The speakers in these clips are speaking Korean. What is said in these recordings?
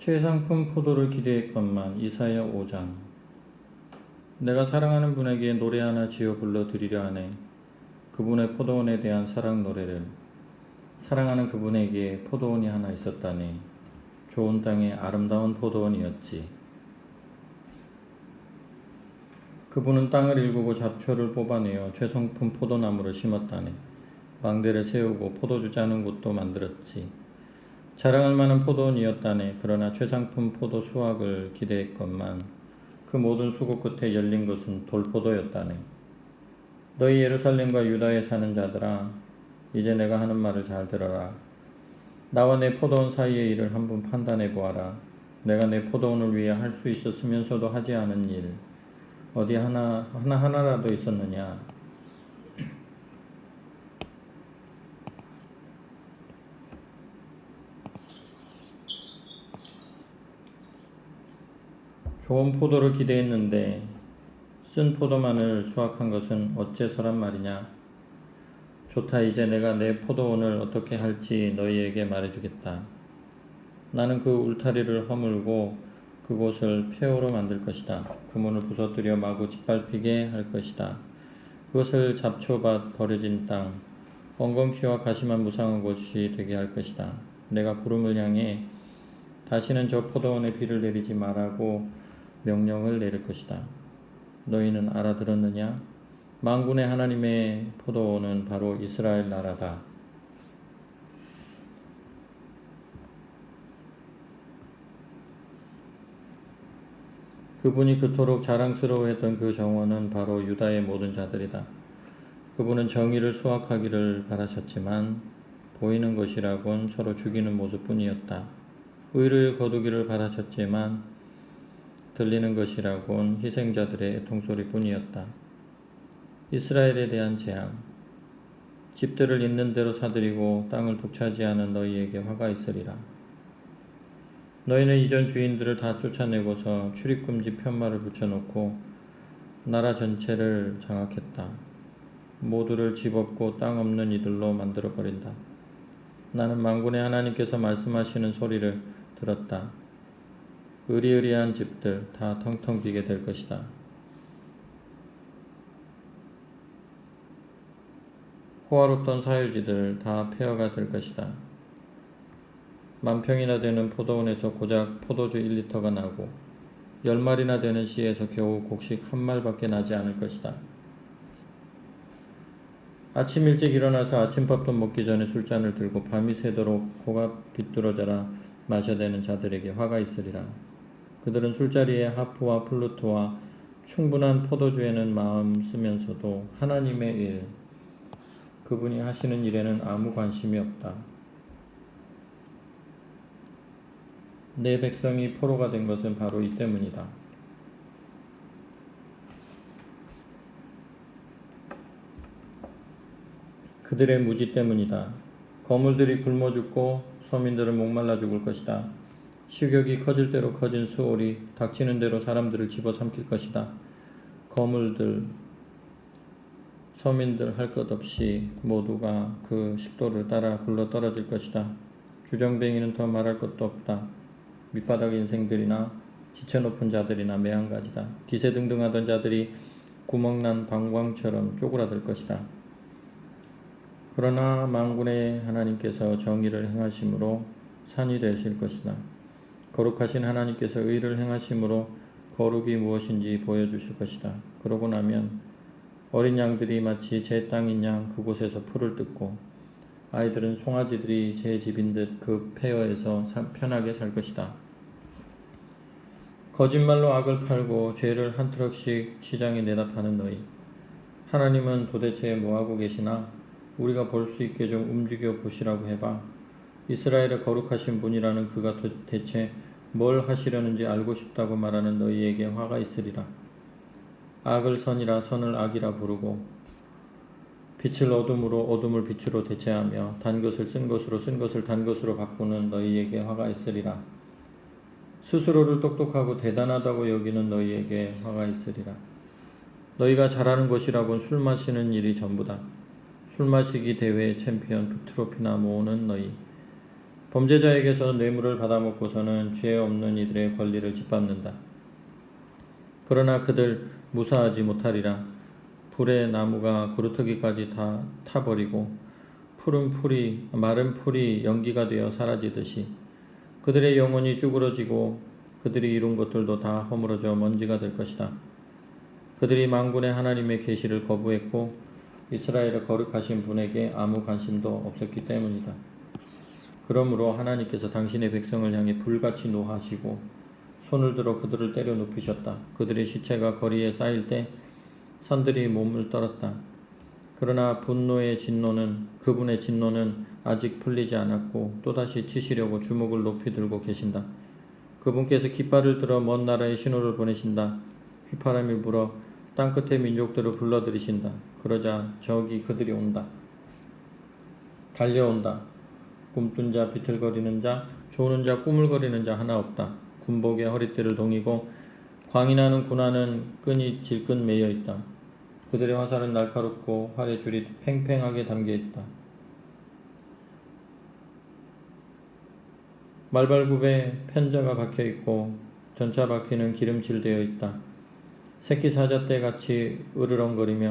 최상품 포도를 기대했건만 이사야 5장. 내가 사랑하는 분에게 노래 하나 지어 불러 드리려 하네. 그분의 포도원에 대한 사랑 노래를. 사랑하는 그분에게 포도원이 하나 있었다네. 좋은 땅에 아름다운 포도원이었지. 그분은 땅을 일구고 잡초를 뽑아내어 최성품 포도나무를 심었다네. 망대를 세우고 포도주 짜는 곳도 만들었지 자랑할 만한 포도원이었다네. 그러나 최상품 포도 수확을 기대했건만 그 모든 수고 끝에 열린 것은 돌포도였다네. 너희 예루살렘과 유다에 사는 자들아, 이제 내가 하는 말을 잘 들어라. 나와 내 포도원 사이의 일을 한번 판단해 보아라. 내가 내 포도원을 위해 할 수 있었으면서도 하지 않은 일, 어디 하나, 하나, 하나라도 있었느냐? 좋은 포도를 기대했는데 쓴 포도만을 수확한 것은 어째서란 말이냐? 좋다 이제 내가 내 포도원을 어떻게 할지 너희에게 말해주겠다. 나는 그 울타리를 허물고 그곳을 폐허로 만들 것이다. 그 문을 부서뜨려 마구 짓밟히게 할 것이다. 그것을 잡초밭 버려진 땅, 엉겅퀴와 가시만 무상한 곳이 되게 할 것이다. 내가 구름을 향해 다시는 저 포도원에 비를 내리지 말라고 명령을 내릴 것이다. 너희는 알아들었느냐? 만군의 하나님의 포도원은 바로 이스라엘 나라다. 그분이 그토록 자랑스러워했던 그 정원은 바로 유다의 모든 자들이다. 그분은 정의를 수확하기를 바라셨지만 보이는 것이라곤 서로 죽이는 모습뿐이었다. 의를 거두기를 바라셨지만 들리는 것이라곤 희생자들의 애통소리뿐이었다. 이스라엘에 대한 재앙. 집들을 있는 대로 사들이고 땅을 독차지하는 너희에게 화가 있으리라. 너희는 이전 주인들을 다 쫓아내고서 출입금지 편말을 붙여놓고 나라 전체를 장악했다. 모두를 집 없고 땅 없는 이들로 만들어버린다. 나는 만군의 하나님께서 말씀하시는 소리를 들었다. 의리의리한 집들 다 텅텅 비게 될 것이다. 호화롭던 사유지들 다 폐허가 될 것이다. 만 평이나 되는 포도원에서 고작 포도주 1리터가 나고 열 마리나 되는 시에서 겨우 곡식 한 말밖에 나지 않을 것이다. 아침 일찍 일어나서 아침밥도 먹기 전에 술잔을 들고 밤이 새도록 코가 비뚤어져라 마셔대는 자들에게 화가 있으리라. 그들은 술자리에 하프와 플루트와 충분한 포도주에는 마음 쓰면서도 하나님의 일, 그분이 하시는 일에는 아무 관심이 없다. 내 백성이 포로가 된 것은 바로 이 때문이다. 그들의 무지 때문이다. 거물들이 굶어 죽고 서민들은 목말라 죽을 것이다. 식욕이 커질 대로 커진 수월이 닥치는 대로 사람들을 집어삼킬 것이다. 거물들, 서민들 할 것 없이 모두가 그 식도를 따라 굴러 떨어질 것이다. 주정뱅이는 더 말할 것도 없다. 밑바닥 인생들이나 지체 높은 자들이나 매한가지다. 기세등등하던 자들이 구멍난 방광처럼 쪼그라들 것이다. 그러나 만군의 하나님께서 정의를 행하심으로 산이 되실 것이다. 거룩하신 하나님께서 의를 행하심으로 거룩이 무엇인지 보여주실 것이다. 그러고 나면 어린 양들이 마치 제 땅인 양 그곳에서 풀을 뜯고 아이들은 송아지들이 제 집인 듯 그 폐허에서 편하게 살 것이다. 거짓말로 악을 팔고 죄를 한 트럭씩 시장에 내다 파는 너희. 하나님은 도대체 뭐하고 계시나? 우리가 볼 수 있게 좀 움직여 보시라고 해봐. 이스라엘의 거룩하신 분이라는 그가 대체 뭘 하시려는지 알고 싶다고 말하는 너희에게 화가 있으리라. 악을 선이라 선을 악이라 부르고 빛을 어둠으로 어둠을 빛으로 대체하며 단 것을 쓴 것으로 쓴 것을 단 것으로 바꾸는 너희에게 화가 있으리라. 스스로를 똑똑하고 대단하다고 여기는 너희에게 화가 있으리라. 너희가 잘하는 것이라곤 술 마시는 일이 전부다. 술 마시기 대회 챔피언 트로피나 모으는 너희. 범죄자에게서 뇌물을 받아먹고서는 죄 없는 이들의 권리를 짓밟는다. 그러나 그들 무사하지 못하리라. 불의 나무가 그루터기까지 다 타버리고 푸른 풀이 마른 풀이 연기가 되어 사라지듯이 그들의 영혼이 쭈그러지고 그들이 이룬 것들도 다 허물어져 먼지가 될 것이다. 그들이 망군의 하나님의 계시를 거부했고 이스라엘의 거룩하신 분에게 아무 관심도 없었기 때문이다. 그러므로 하나님께서 당신의 백성을 향해 불같이 노하시고 손을 들어 그들을 때려 눕히셨다. 그들의 시체가 거리에 쌓일 때 산들이 몸을 떨었다. 그러나 분노의 진노는 그분의 진노는 아직 풀리지 않았고 또다시 치시려고 주먹을 높이 들고 계신다. 그분께서 깃발을 들어 먼 나라에 신호를 보내신다. 휘파람이 불어 땅끝의 민족들을 불러들이신다. 그러자 저기 그들이 온다. 달려온다. 꿈뜬 자, 비틀거리는 자, 조는 자, 꾸물거리는 자 하나 없다. 군복의 허리띠를 동이고 광인하는 군하는 끈이 질끈 매여 있다. 그들의 화살은 날카롭고 활의 줄이 팽팽하게 담겨 있다. 말발굽에 편자가 박혀 있고 전차 바퀴는 기름칠 되어 있다. 새끼 사자떼 같이 으르렁거리며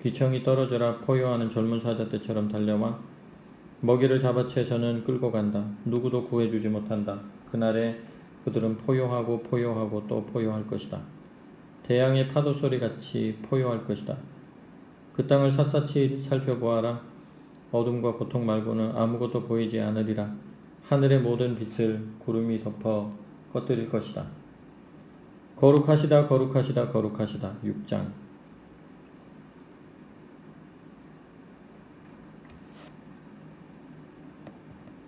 귀청이 떨어져라 포효하는 젊은 사자떼처럼 달려와 먹이를 잡아채서는 끌고 간다. 누구도 구해주지 못한다. 그날에 그들은 포효하고 포효하고 또 포효할 것이다. 대양의 파도 소리 같이 포효할 것이다. 그 땅을 샅샅이 살펴보아라. 어둠과 고통 말고는 아무것도 보이지 않으리라. 하늘의 모든 빛을 구름이 덮어 꺼뜨릴 것이다. 거룩하시다 거룩하시다 거룩하시다 6장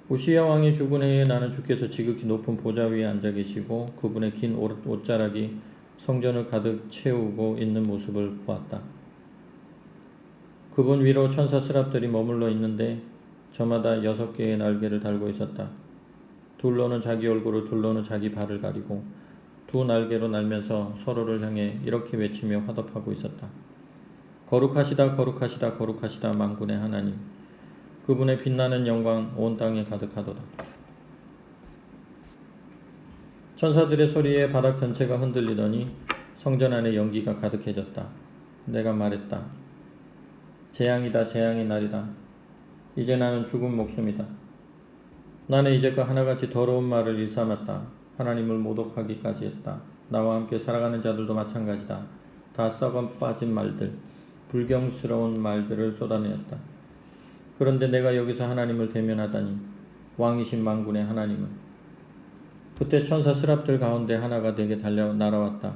우시야 왕이 죽은 해에 나는 주께서 지극히 높은 보좌 위에 앉아 계시고 그분의 긴 옷- 옷자락이 성전을 가득 채우고 있는 모습을 보았다. 그분 위로 천사 스랍들이 머물러 있는데 저마다 여섯 개의 날개를 달고 있었다. 둘로는 자기 얼굴을 둘로는 자기 발을 가리고 두 날개로 날면서 서로를 향해 이렇게 외치며 화답하고 있었다. 거룩하시다 거룩하시다 거룩하시다 만군의 하나님 그분의 빛나는 영광 온 땅에 가득하도다. 천사들의 소리에 바닥 전체가 흔들리더니 성전 안에 연기가 가득해졌다. 내가 말했다. 재앙이다 재앙의 날이다. 이제 나는 죽은 목숨이다. 나는 이제 그 하나같이 더러운 말을 일삼았다. 하나님을 모독하기까지 했다. 나와 함께 살아가는 자들도 마찬가지다. 다 썩어 빠진 말들, 불경스러운 말들을 쏟아내었다. 그런데 내가 여기서 하나님을 대면하다니 왕이신 만군의 하나님은 그때 천사 스랍들 가운데 하나가 내게 달려 날아왔다.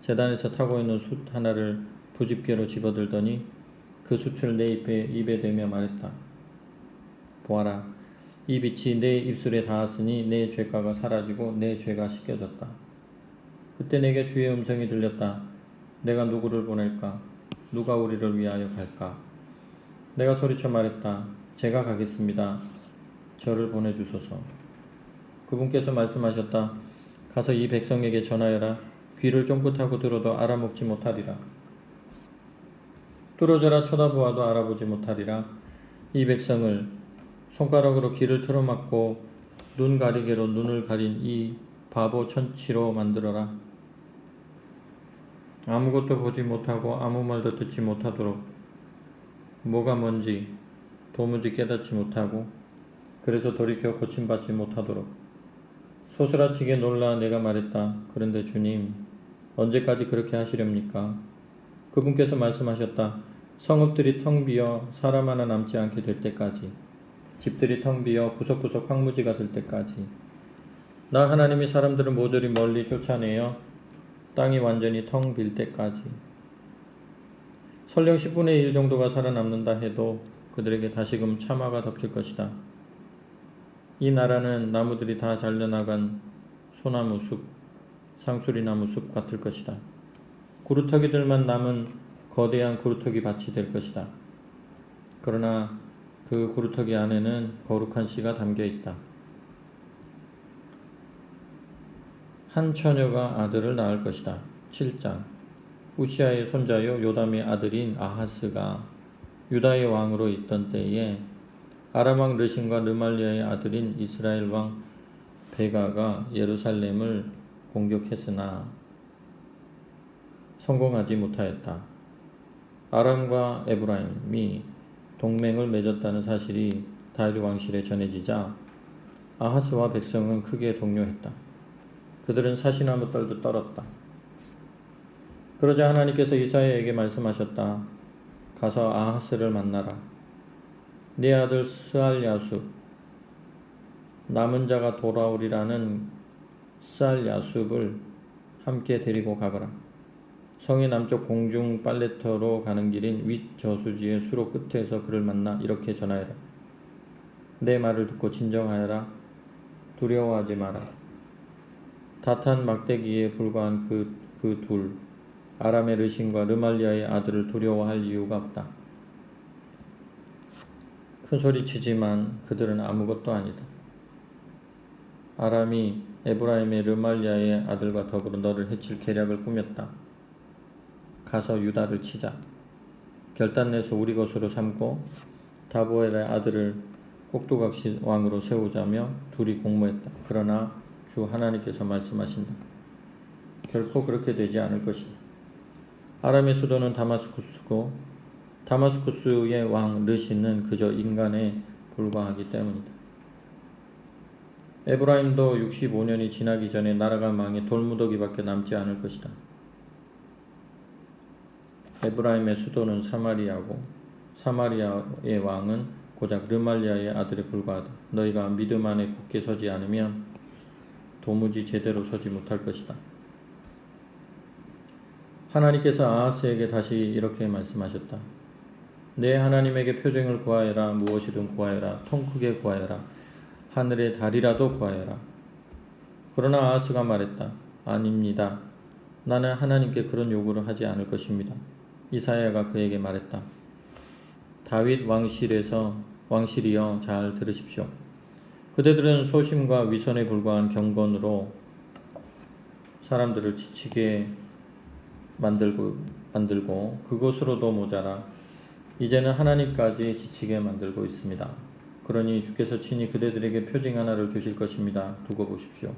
재단에서 타고 있는 숯 하나를 부집게로 집어들더니 그 숯을 내 입에 입에 대며 말했다. 보아라, 이 빛이 내 입술에 닿았으니 내 죄가가 사라지고 내 죄가 씻겨졌다. 그때 내게 주의 음성이 들렸다. 내가 누구를 보낼까? 누가 우리를 위하여 갈까? 내가 소리쳐 말했다. 제가 가겠습니다. 저를 보내주소서. 그분께서 말씀하셨다. 가서 이 백성에게 전하여라. 귀를 쫑긋하고 들어도 알아먹지 못하리라. 뚫어져라 쳐다보아도 알아보지 못하리라. 이 백성을 손가락으로 귀를 틀어막고 눈 가리개로 눈을 가린 이 바보 천치로 만들어라. 아무것도 보지 못하고 아무 말도 듣지 못하도록 뭐가 뭔지 도무지 깨닫지 못하고 그래서 돌이켜 고침받지 못하도록 소스라치게 놀라 내가 말했다. 그런데 주님 언제까지 그렇게 하시렵니까? 그분께서 말씀하셨다. 성읍들이 텅 비어 사람 하나 남지 않게 될 때까지 집들이 텅 비어 구석구석 황무지가 될 때까지 나 하나님이 사람들을 모조리 멀리 쫓아내어 땅이 완전히 텅 빌 때까지 설령 10분의 1 정도가 살아남는다 해도 그들에게 다시금 참화가 덮칠 것이다. 이 나라는 나무들이 다 잘려나간 소나무 숲, 상수리나무 숲 같을 것이다. 구루터기들만 남은 거대한 구루터기 밭이 될 것이다. 그러나 그 구루터기 안에는 거룩한 씨가 담겨 있다. 한 처녀가 아들을 낳을 것이다. 7장 우시아의 손자요 요담의 아들인 아하스가 유다의 왕으로 있던 때에 아람 왕 르신과 르말리아의 아들인 이스라엘 왕 베가가 예루살렘을 공격했으나 성공하지 못하였다. 아람과 에브라임이 동맹을 맺었다는 사실이 다윗 왕실에 전해지자 아하스와 백성은 크게 동요했다. 그들은 사시나무 떨듯 떨었다. 그러자 하나님께서 이사야에게 말씀하셨다. 가서 아하스를 만나라. 네 아들 스알야수 남은 자가 돌아오리라는 스알야수를 함께 데리고 가거라. 성의 남쪽 공중 빨래터로 가는 길인 윗 저수지의 수로 끝에서 그를 만나 이렇게 전하여라. 내 말을 듣고 진정하여라. 두려워하지 마라. 다탄 막대기에 불과한 그, 그 둘, 아람의 르신과 르말리아의 아들을 두려워할 이유가 없다. 큰 소리 치지만 그들은 아무것도 아니다. 아람이 에브라임의 르말리아의 아들과 더불어 너를 해칠 계략을 꾸몄다. 가서 유다를 치자. 결단내서 우리 것으로 삼고 다보엘의 아들을 꼭두각시 왕으로 세우자며 둘이 공모했다. 그러나 주 하나님께서 말씀하신다. 결코 그렇게 되지 않을 것이다. 아람의 수도는 다마스쿠스고 다마스쿠스의 왕 르신은 그저 인간에 불과하기 때문이다. 에브라임도 65년이 지나기 전에 나라가 망해 돌무더기밖에 남지 않을 것이다. 에브라임의 수도는 사마리아고 사마리아의 왕은 고작 르말리아의 아들에 불과하다. 너희가 믿음 안에 굳게 서지 않으면 도무지 제대로 서지 못할 것이다. 하나님께서 아하스에게 다시 이렇게 말씀하셨다. 내 하나님에게 표징을 구하여라 무엇이든 구하여라 통 크게 구하여라 하늘의 달이라도 구하여라. 그러나 아하스가 말했다. 아닙니다. 나는 하나님께 그런 요구를 하지 않을 것입니다. 이사야가 그에게 말했다. 다윗 왕실에서 왕실이여 잘 들으십시오. 그대들은 소심과 위선에 불과한 경건으로 사람들을 지치게 만들고 만들고 그것으로도 모자라 이제는 하나님까지 지치게 만들고 있습니다. 그러니 주께서 친히 그대들에게 표징 하나를 주실 것입니다. 두고 보십시오.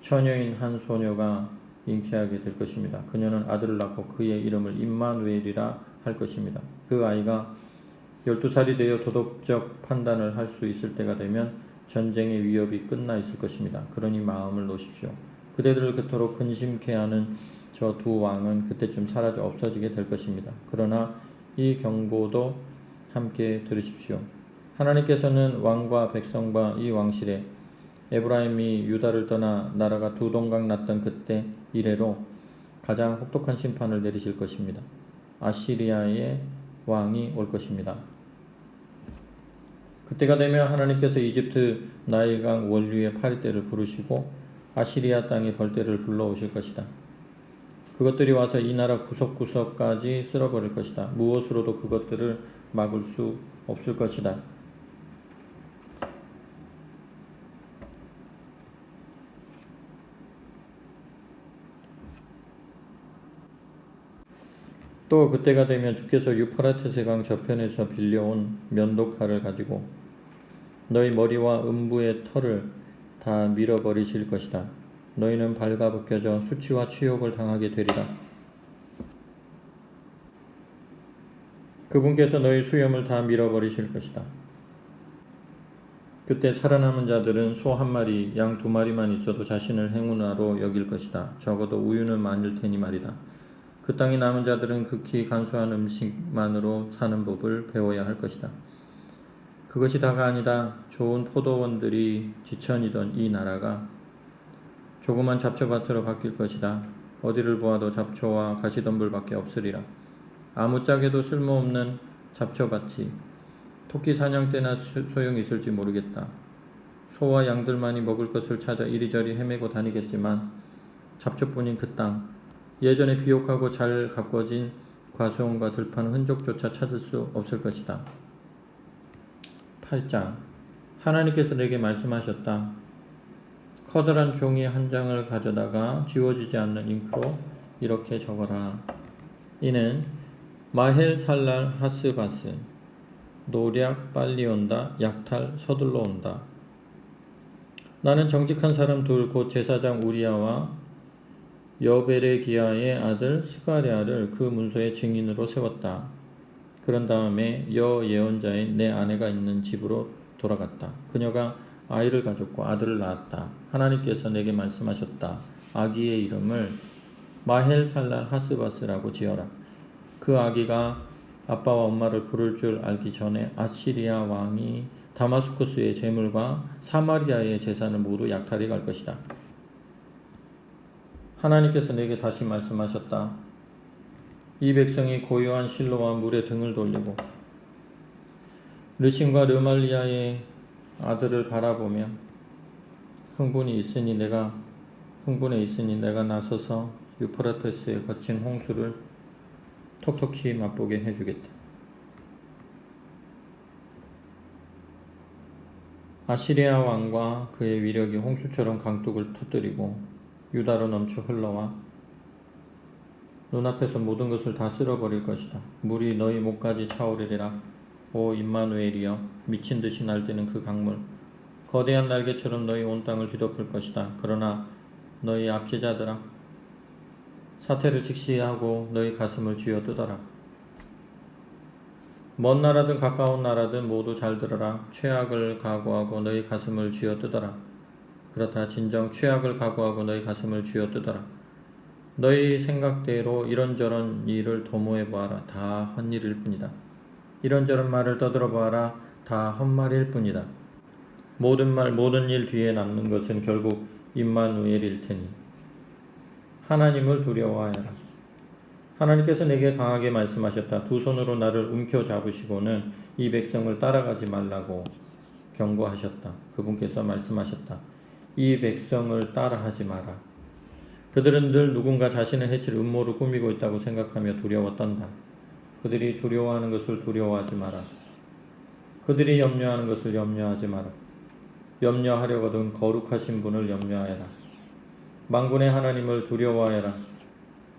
처녀인 한 소녀가 잉태하게 될 것입니다. 그녀는 아들을 낳고 그의 이름을 임마누엘이라 할 것입니다. 그 아이가 12살이 되어 도덕적 판단을 할 수 있을 때가 되면 전쟁의 위협이 끝나 있을 것입니다. 그러니 마음을 놓으십시오. 그대들을 그토록 근심케 하는 저 두 왕은 그때쯤 사라져 없어지게 될 것입니다. 그러나 이 경고도 함께 들으십시오. 하나님께서는 왕과 백성과 이 왕실에 에브라임이 유다를 떠나 나라가 두 동강 났던 그때 이래로 가장 혹독한 심판을 내리실 것입니다. 아시리아의 왕이 올 것입니다. 그때가 되면 하나님께서 이집트 나일강 원류의 파리떼를 부르시고 아시리아 땅의 벌떼를 불러오실 것이다. 그것들이 와서 이 나라 구석구석까지 쓸어버릴 것이다. 무엇으로도 그것들을 막을 수 없을 것이다. 또 그때가 되면 주께서 유프라테스 강 저편에서 빌려온 면도칼을 가지고 너희 머리와 음부의 털을 다 밀어버리실 것이다. 너희는 발가벗겨져 수치와 치욕을 당하게 되리라. 그분께서 너희 수염을 다 밀어버리실 것이다. 그때 살아남은 자들은 소 한 마리, 양 두 마리만 있어도 자신을 행운아로 여길 것이다. 적어도 우유는 많을 테니 말이다. 그 땅에 남은 자들은 극히 간소한 음식만으로 사는 법을 배워야 할 것이다. 그것이 다가 아니다. 좋은 포도원들이 지천이던 이 나라가 조그만 잡초밭으로 바뀔 것이다. 어디를 보아도 잡초와 가시덤불밖에 없으리라. 아무짝에도 쓸모없는 잡초밭이 토끼 사냥 때나 소용이 있을지 모르겠다. 소와 양들만이 먹을 것을 찾아 이리저리 헤매고 다니겠지만 잡초뿐인 그 땅, 예전에 비옥하고 잘 가꿔진 과수원과 들판 흔적조차 찾을 수 없을 것이다. 8장 하나님께서 내게 말씀하셨다. 커다란 종이 한 장을 가져다가 지워지지 않는 잉크로 이렇게 적어라. 이는 마헬 살랄 하스바스 노략 빨리 온다. 약탈 서둘러 온다. 나는 정직한 사람 둘 곧 제사장 우리아와 여베레기야의 아들 스가랴를 그 문서의 증인으로 세웠다. 그런 다음에 여 예언자의 내 아내가 있는 집으로 돌아갔다. 그녀가 아이를 가졌고 아들을 낳았다. 하나님께서 내게 말씀하셨다. 아기의 이름을 마헬살랄 하스바스라고 지어라. 그 아기가 아빠와 엄마를 부를 줄 알기 전에 아시리아 왕이 다마스쿠스의 재물과 사마리아의 재산을 모두 약탈해 갈 것이다. 하나님께서 내게 다시 말씀하셨다. 이 백성이 고요한 실로와 물에 등을 돌리고 르신과 르말리아의 아들을 바라보며 흥분이 있으니 내가 흥분해 있으니 내가 나서서 유프라테스의 거친 홍수를 톡톡히 맛보게 해주겠다. 아시리아 왕과 그의 위력이 홍수처럼 강둑을 터뜨리고 유다로 넘쳐 흘러와 눈앞에서 모든 것을 다 쓸어버릴 것이다. 물이 너희 목까지 차오르리라. 오 임마누엘이여 미친 듯이 날뛰는 그 강물 거대한 날개처럼 너희 온 땅을 뒤덮을 것이다. 그러나 너희 압제자들아 사태를 직시하고 너희 가슴을 쥐어 뜯어라. 먼 나라든 가까운 나라든 모두 잘 들어라. 최악을 각오하고 너희 가슴을 쥐어 뜯어라. 그렇다. 진정 최악을 각오하고 너희 가슴을 쥐어 뜯어라. 너희 생각대로 이런저런 일을 도모해 보아라. 다 헛일일 뿐이다. 이런저런 말을 떠들어 보아라. 다 헛말일 뿐이다. 모든 말, 모든 일 뒤에 남는 것은 결국 임마누엘일 테니. 하나님을 두려워하여라. 하나님께서 내게 강하게 말씀하셨다. 두 손으로 나를 움켜 잡으시고는 이 백성을 따라가지 말라고 경고하셨다. 그분께서 말씀하셨다. 이 백성을 따라하지 마라. 그들은 늘 누군가 자신을 해칠 음모를 꾸미고 있다고 생각하며 두려워 떤다. 그들이 두려워하는 것을 두려워하지 마라. 그들이 염려하는 것을 염려하지 마라. 염려하려거든 거룩하신 분을 염려하여라. 망군의 하나님을 두려워하여라.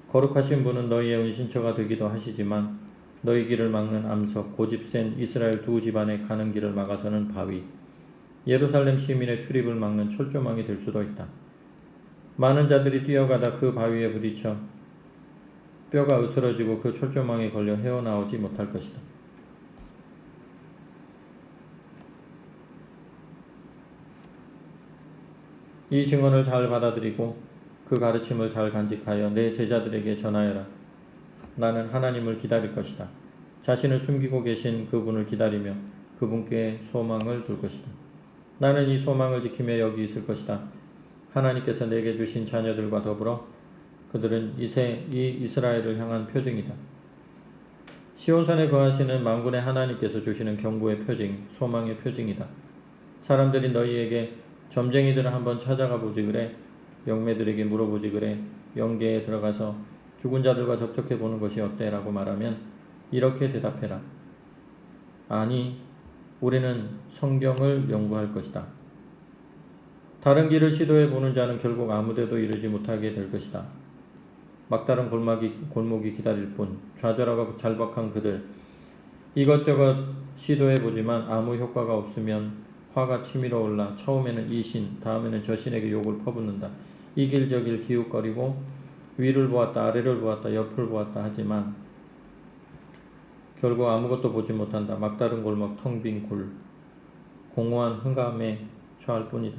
거룩하신 분은 너희의 은신처가 되기도 하시지만 너희 길을 막는 암석, 고집센 이스라엘 두 집안에 가는 길을 막아서는 바위, 예루살렘 시민의 출입을 막는 철조망이 될 수도 있다. 많은 자들이 뛰어가다 그 바위에 부딪혀 뼈가 으스러지고 그 철조망에 걸려 헤어나오지 못할 것이다. 이 증언을 잘 받아들이고 그 가르침을 잘 간직하여 내 제자들에게 전하여라. 나는 하나님을 기다릴 것이다. 자신을 숨기고 계신 그분을 기다리며 그분께 소망을 둘 것이다. 나는 이 소망을 지키며 여기 있을 것이다. 하나님께서 내게 주신 자녀들과 더불어 그들은 이세 이 이스라엘을 향한 표징이다. 시온산에 거하시는 만군의 하나님께서 주시는 경고의 표징, 소망의 표징이다. 사람들이 너희에게 점쟁이들을 한번 찾아가 보지 그래. 영매들에게 물어보지 그래. 영계에 들어가서 죽은 자들과 접촉해 보는 것이 어때? 라고 말하면 이렇게 대답해라. 아니, 우리는 성경을 연구할 것이다. 다른 길을 시도해 보는 자는 결국 아무데도 이르지 못하게 될 것이다. 막다른 골목이, 골목이 기다릴 뿐 좌절하고 잘박한 그들 이것저것 시도해 보지만 아무 효과가 없으면 화가 치밀어 올라 처음에는 이 신, 다음에는 저 신에게 욕을 퍼붓는다. 이 길 저 길 기웃거리고 위를 보았다 아래를 보았다 옆을 보았다 하지만 결국 아무것도 보지 못한다. 막다른 골목 텅빈골 공허한 흥감에 처할 뿐이다.